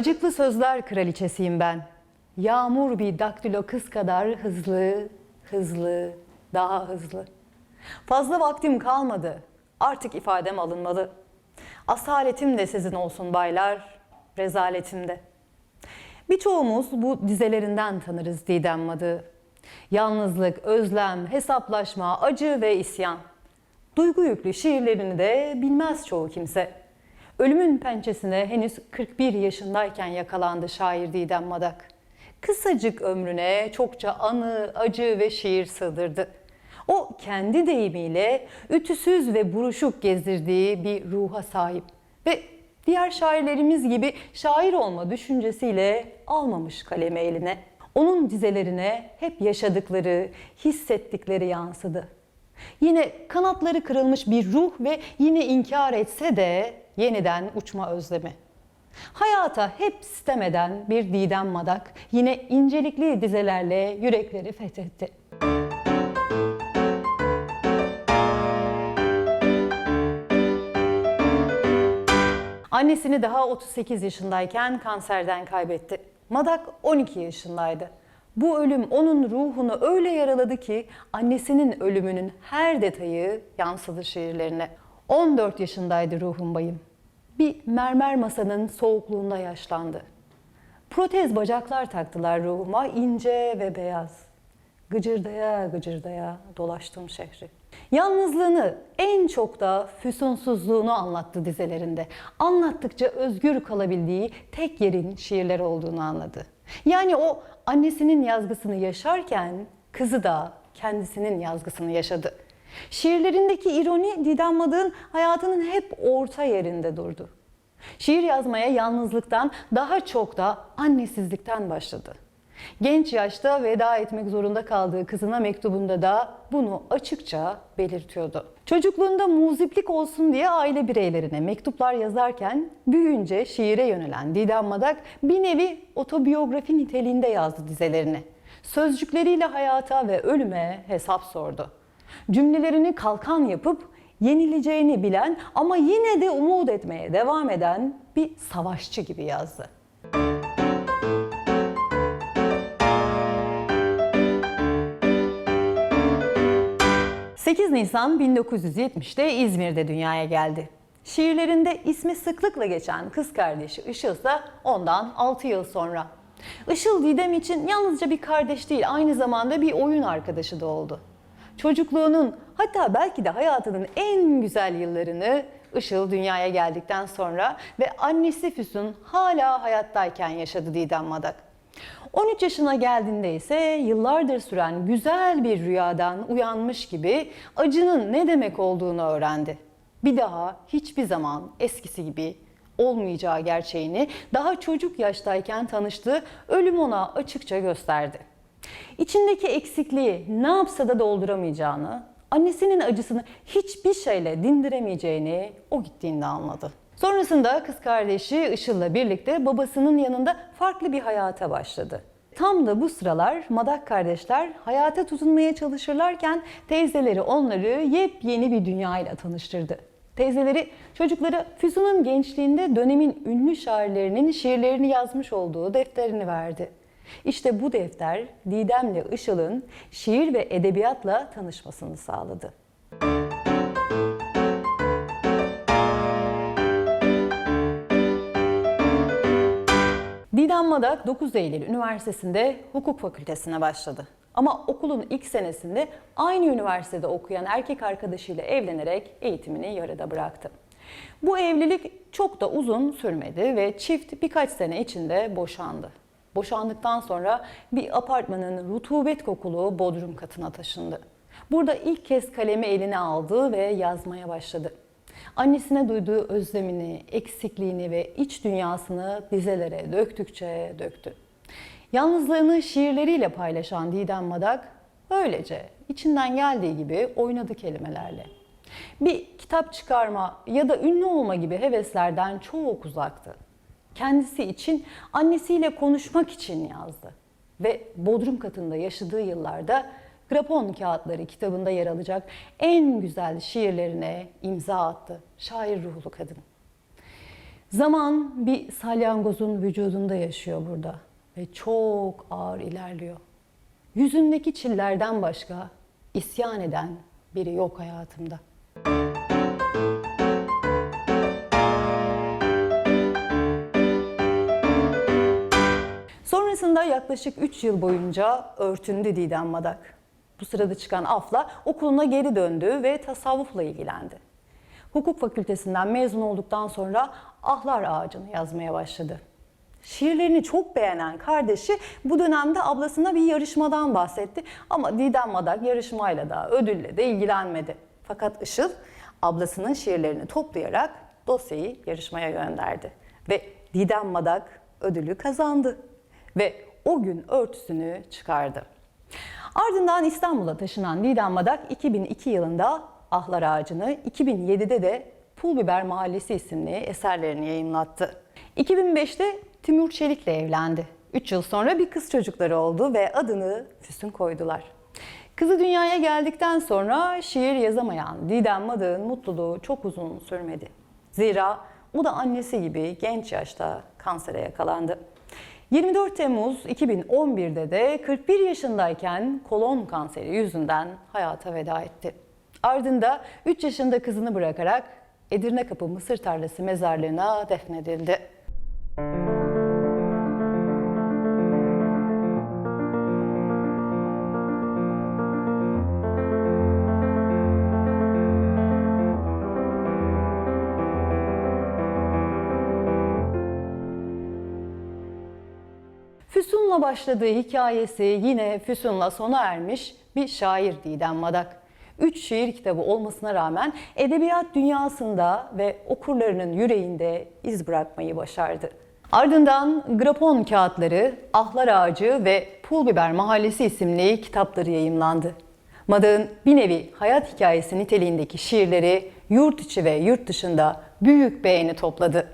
Acıklı sözler kraliçesiyim ben. Yağmur bir daktilo kız kadar hızlı, hızlı, daha hızlı. Fazla vaktim kalmadı. Artık ifadem alınmalı. Asaletim de sizin olsun baylar, rezaletim de. Birçoğumuz bu dizelerinden tanırız Didem Madı. Yalnızlık, özlem, hesaplaşma, acı ve isyan. Duygu yüklü şiirlerini de bilmez çoğu kimse. Ölümün pençesine henüz 41 yaşındayken yakalandı şair Didem Madak. Kısacık ömrüne çokça anı, acı ve şiir sığdırdı. O kendi deyimiyle ütüsüz ve buruşuk gezdirdiği bir ruha sahip ve diğer şairlerimiz gibi şair olma düşüncesiyle almamış kalemi eline. Onun dizelerine hep yaşadıkları, hissettikleri yansıdı. Yine kanatları kırılmış bir ruh ve yine inkar etse de yeniden uçma özlemi. Hayata hep sitem eden bir Didem Madak yine incelikli dizelerle yürekleri fethetti. Annesini daha 38 yaşındayken kanserden kaybetti. Madak 12 yaşındaydı. Bu ölüm onun ruhunu öyle yaraladı ki annesinin ölümünün her detayı yansıdı şiirlerine. 14 yaşındaydı ruhum bayım. Bir mermer masanın soğukluğunda yaşlandı. Protez bacaklar taktılar ruhuma ince ve beyaz. Gıcırdaya gıcırdaya dolaştım şehri. Yalnızlığını en çok da füsunsuzluğunu anlattı dizelerinde. Anlattıkça özgür kalabildiği tek yerin şiirler olduğunu anladı. Yani o annesinin yazgısını yaşarken kızı da kendisinin yazgısını yaşadı. Şiirlerindeki ironi Didem Madık'ın hayatının hep orta yerinde durdu. Şiir yazmaya yalnızlıktan daha çok da annesizlikten başladı. Genç yaşta veda etmek zorunda kaldığı kızına mektubunda da bunu açıkça belirtiyordu. Çocukluğunda muziplik olsun diye aile bireylerine mektuplar yazarken büyüyünce şiire yönelen Didem Madak bir nevi otobiyografi niteliğinde yazdı dizelerini. Sözcükleriyle hayata ve ölüme hesap sordu. Cümlelerini kalkan yapıp yenileceğini bilen ama yine de umut etmeye devam eden bir savaşçı gibi yazdı. 8 Nisan 1970'te İzmir'de dünyaya geldi. Şiirlerinde ismi sıklıkla geçen kız kardeşi Işıl ise ondan 6 yıl sonra. Işıl Didem için yalnızca bir kardeş değil, aynı zamanda bir oyun arkadaşı da oldu. Çocukluğunun hatta belki de hayatının en güzel yıllarını Işıl dünyaya geldikten sonra ve annesi Füsun hala hayattayken yaşadı Didem Madak. 13 yaşına geldiğinde ise yıllardır süren güzel bir rüyadan uyanmış gibi acının ne demek olduğunu öğrendi. Bir daha hiçbir zaman eskisi gibi olmayacağı gerçeğini daha çocuk yaştayken tanıştığı ölüm ona açıkça gösterdi. İçindeki eksikliği ne yapsa da dolduramayacağını, annesinin acısını hiçbir şeyle dindiremeyeceğini o gittiğinde anladı. Sonrasında kız kardeşi Işıl'la birlikte babasının yanında farklı bir hayata başladı. Tam da bu sıralar Madak kardeşler hayata tutunmaya çalışırlarken teyzeleri onları yepyeni bir dünyayla tanıştırdı. Teyzeleri çocuklara Füsun'un gençliğinde dönemin ünlü şairlerinin şiirlerini yazmış olduğu defterini verdi. İşte bu defter Didem'le Işıl'ın şiir ve edebiyatla tanışmasını sağladı. Didem Madak 9 Eylül Üniversitesi'nde hukuk fakültesine başladı. Ama okulun ilk senesinde aynı üniversitede okuyan erkek arkadaşıyla evlenerek eğitimini yarıda bıraktı. Bu evlilik çok da uzun sürmedi ve çift birkaç sene içinde boşandı. Boşandıktan sonra bir apartmanın rutubet kokulu bodrum katına taşındı. Burada ilk kez kalemi eline aldı ve yazmaya başladı. Annesine duyduğu özlemini, eksikliğini ve iç dünyasını dizelere döktükçe döktü. Yalnızlığını şiirleriyle paylaşan Didem Madak öylece içinden geldiği gibi oynadı kelimelerle. Bir kitap çıkarma ya da ünlü olma gibi heveslerden çok uzaktı. Kendisi için annesiyle konuşmak için yazdı. Ve Bodrum katında yaşadığı yıllarda Grapon Kağıtları kitabında yer alacak en güzel şiirlerine imza attı. Şair ruhlu kadın. Zaman bir salyangozun vücudunda yaşıyor burada ve çok ağır ilerliyor. Yüzündeki çillerden başka isyan eden biri yok hayatımda. Yaklaşık 3 yıl boyunca örtündü Didem Madak. Bu sırada çıkan afla okuluna geri döndü ve tasavvufla ilgilendi. Hukuk fakültesinden mezun olduktan sonra Ahlar Ağacı'nı yazmaya başladı. Şiirlerini çok beğenen kardeşi bu dönemde ablasına bir yarışmadan bahsetti ama Didem Madak yarışmayla da ödülle de ilgilenmedi. Fakat Işıl ablasının şiirlerini toplayarak dosyayı yarışmaya gönderdi ve Didem Madak ödülü kazandı ve o gün örtüsünü çıkardı. Ardından İstanbul'a taşınan Didem Madak 2002 yılında Ahlar Ağacı'nı, 2007'de de Pul Biber Mahallesi isimli eserlerini yayımlattı. 2005'te Timur Çelik'le evlendi. 3 yıl sonra bir kız çocukları oldu ve adını Füsun koydular. Kızı dünyaya geldikten sonra şiir yazamayan Didem Madak'ın mutluluğu çok uzun sürmedi. Zira o da annesi gibi genç yaşta kansere yakalandı. 24 Temmuz 2011'de de 41 yaşındayken kolon kanseri yüzünden hayata veda etti. Ardında 3 yaşında kızını bırakarak Edirne Kapı Mısır Tarlası mezarlığına defnedildi. Füsun'la başladığı hikayesi yine Füsun'la sona ermiş bir şair Didem Madak. Üç şiir kitabı olmasına rağmen edebiyat dünyasında ve okurlarının yüreğinde iz bırakmayı başardı. Ardından Grapon Kağıtları, Ahlar Ağacı ve Pul Biber Mahallesi isimli kitapları yayımlandı. Madak'ın bir nevi hayat hikayesi niteliğindeki şiirleri yurt içi ve yurt dışında büyük beğeni topladı.